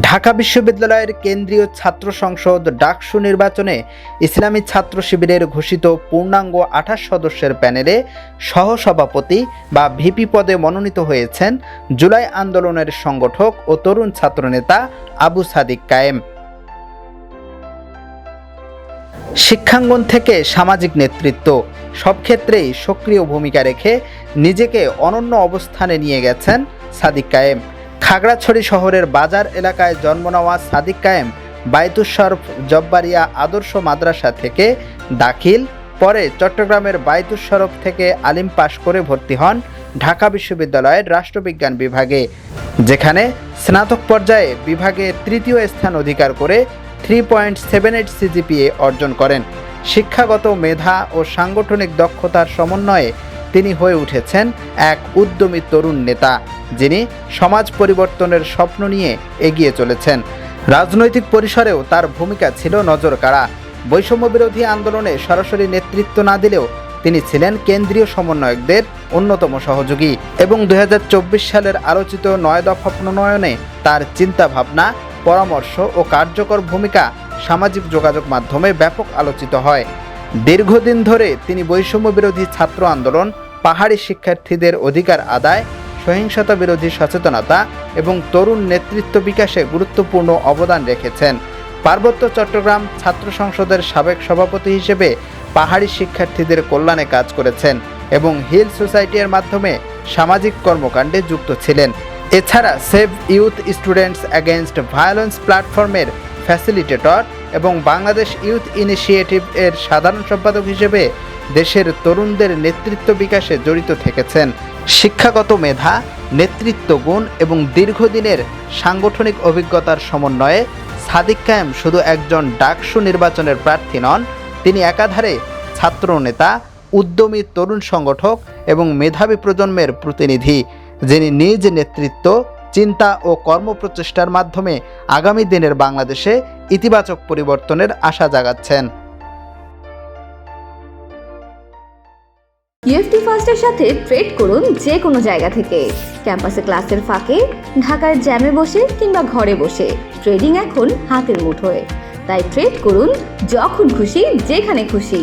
ঢাকা বিশ্ববিদ্যালয়ের কেন্দ্রীয় ছাত্র সংসদ ডাকসু নির্বাচনে ইসলামী ছাত্র শিবিরের ঘোষিত পূর্ণাঙ্গ আঠাশ সদস্যের প্যানেলে সহসভাপতি বা ভিপি পদে মনোনীত হয়েছেন জুলাই আন্দোলনের সংগঠক ও তরুণ ছাত্রনেতা আবু সাদিক কায়েম। শিক্ষাঙ্গন থেকে সামাজিক নেতৃত্ব, সব ক্ষেত্রেই সক্রিয় ভূমিকা রেখে নিজেকে অনন্য অবস্থানে নিয়ে গেছেন সাদিক কায়েম। খাগড়াছড়ি শহরের বাজার এলাকায় জন্ম নেওয়া সাদিক কায়েম বাইতুস জব্বারিয়া আদর্শ মাদ্রাসা থেকে দাখিল। পরে চট্টগ্রামের বাইতুস শরফ থেকে আলিম পাশ করে ভর্তি হন ঢাকা বিশ্ববিদ্যালয়ের রাষ্ট্রবিজ্ঞান বিভাগে, যেখানে স্নাতক পর্যায়ে বিভাগে তৃতীয় স্থান অধিকার করে three point seven eight CGPA অর্জন করেন। শিক্ষাগত মেধা ও সাংগঠনিক দক্ষতার সমন্বয়ে তিনি হয়ে উঠেছেন এক উদ্যমী তরুণ নেতা, যিনি সমাজ পরিবর্তনের স্বপ্ন নিয়ে এগিয়ে চলেছেন। রাজনৈতিক পরিসরেও তার ভূমিকা ছিল নজর কাড়া বৈষম্য বিরোধী আন্দোলনে সরাসরি নেতৃত্ব না দিলেও তিনি ছিলেন কেন্দ্রীয় সমন্বয়কদের অন্যতম সহযোগী এবং দু হাজার চব্বিশ সালের আলোচিত নয় দফা প্রণয়নে তার চিন্তাভাবনা, পরামর্শ ও কার্যকর ভূমিকা সামাজিক যোগাযোগ মাধ্যমে ব্যাপক আলোচিত হয়। দীর্ঘদিন ধরে তিনি বৈষম্য বিরোধী ছাত্র আন্দোলন পাহাড়ি শিক্ষার্থীদের অধিকার আদায়, সহিংসতা বিরোধী সচেতনতা এবং তরুণ নেতৃত্ব বিকাশে গুরুত্বপূর্ণ অবদান রেখেছেন। পার্বত্য চট্টগ্রাম ছাত্র সংসদের সাবেক সভাপতি হিসেবে পাহাড়ি শিক্ষার্থীদের কল্যাণে কাজ করেছেন এবং হিল সোসাইটির মাধ্যমে সামাজিক কর্মকাণ্ডে যুক্ত ছিলেন। এছাড়া save youth students against violence প্ল্যাটফর্মের ফ্যাসিলিটেটর এবং বাংলাদেশ ইউথ ইনিশিয়েটিভ এর সাধারণ সম্পাদক হিসেবে দেশের তরুণদের নেতৃত্ব বিকাশে জড়িত থেকেছেন। শিক্ষাগত মেধা, নেতৃত্ব গুণ এবং দীর্ঘদিনের সাংগঠনিক অভিজ্ঞতার সমন্বয়ে সাদিক কায়েম শুধু একজন ডাকসু নির্বাচনের প্রার্থী নন, তিনি একাধারে ছাত্রনেতা উদ্যমী তরুণ সংগঠক এবং মেধাবী প্রজন্মের প্রতিনিধি, যিনি নিজ নেতৃত্ব, চিন্তা ও কর্মপ্রচেষ্টার মাধ্যমে আগামী দিনের বাংলাদেশে ইতিবাচক পরিবর্তনের আশা জাগাচ্ছেন। ইউএফটি ফার্স্টের সাথে ট্রেড করুন যে কোনো জায়গা থেকে। ক্যাম্পাসে ক্লাসের ফাঁকে, ঢাকার জ্যামে বসে কিংবা ঘরে বসে। ট্রেডিং এখন হাতের মুঠোয়। তাই ট্রেড করুন যখন খুশি, যেখানে খুশি।